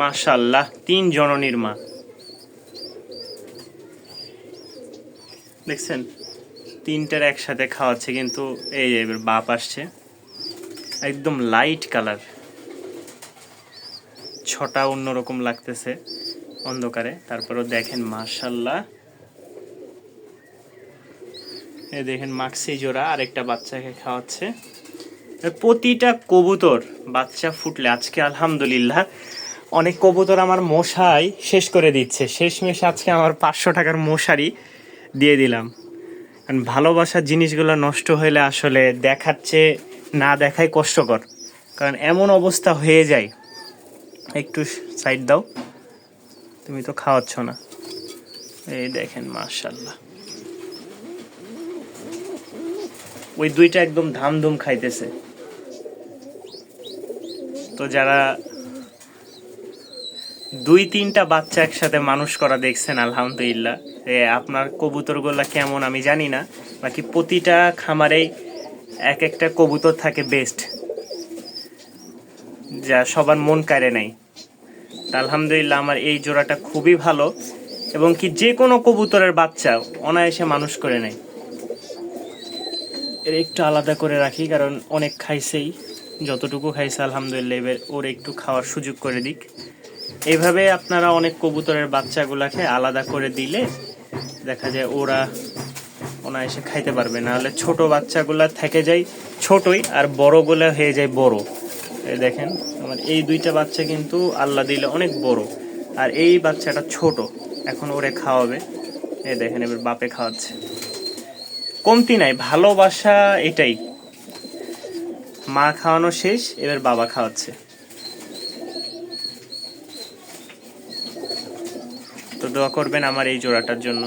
মাশাল্লাহ তিন জননীর মা। দেখছেন, তিনটার একসাথে খাওয়াচ্ছে, কিন্তু এই এবার বাপ আসছে, একদম লাইট কালার ছটা অন্যরকম লাগতেছে অন্ধকারে, তারপরেও দেখেন মাশাল্লাহ এই দেখেন মাক্সি জোড়া, আরেকটা বাচ্চাকে খাওয়াচ্ছে। প্রতিটা কবুতর বাচ্চা ফুটলে, আজকে আলহামদুলিল্লাহ অনেক কবুতর আমার মশাই শেষ করে দিচ্ছে। শেষমেশ আজকে আমার পাঁচশো টাকার মশারি দিয়ে দিলাম। কারণ ভালোবাসার জিনিসগুলো নষ্ট হলে আসলে দেখাচ্ছে না দেখাই কষ্টকর। কারণ এমন অবস্থা হয়ে যায়। একটু সাইড দাও। তুমি তো খাওয়াচ্ছ না। এই দেখেন মার্শাল্লাহ ওই দুইটা একদম ধামধুম খাইতেছে। তো যারা দুই, তিনটা বাচ্চা একসাথে মানুষ করা দেখছেন, আলহামদুলিল্লাহ। আপনার কবুতরগুলা কেমন আমি জানি না। বাকি প্রতিটা খামারেই এক একটা কবুতর থাকে বেস্ট যা সবার মন কাড়ে নাই। আলহামদুলিল্লাহ আমার এই জোড়াটা খুবই ভালো। এবং কি যে কোনো কবুতরের বাচ্চা অনায়াসে মানুষ করে নেয়। এর একটু আলাদা করে রাখি, কারণ অনেক খাইছেই। যতটুকু খাইছে, আলহামদুলিল্লাহ, এবার ওর একটু খাওয়ার সুযোগ করে দিক। এইভাবে আপনারা অনেক কবুতরের বাচ্চাগুলাকে আলাদা করে দিলে দেখা যায় ওরা ওনা এসে খাইতে পারবে। না হলে ছোট বাচ্চাগুলা থেকে যায় ছোটই আর বড়গুলা হয়ে যায় বড়। এই দেখেন, আমার এই দুইটা বাচ্চা কিন্তু আল্লাহ দিলে অনেক বড়। আর এই বাচ্চাটা ছোট, এখন ওরে খাওয়াবে। এই দেখেন, এবার বাপে খাওয়াচ্ছে। কমতি নাই, ভালোবাসা এটাই। মা খাওয়ানো শেষ, এবার বাবা খাওয়াচ্ছে। তো দোয়া করবেন আমার এই জোড়াটার জন্য।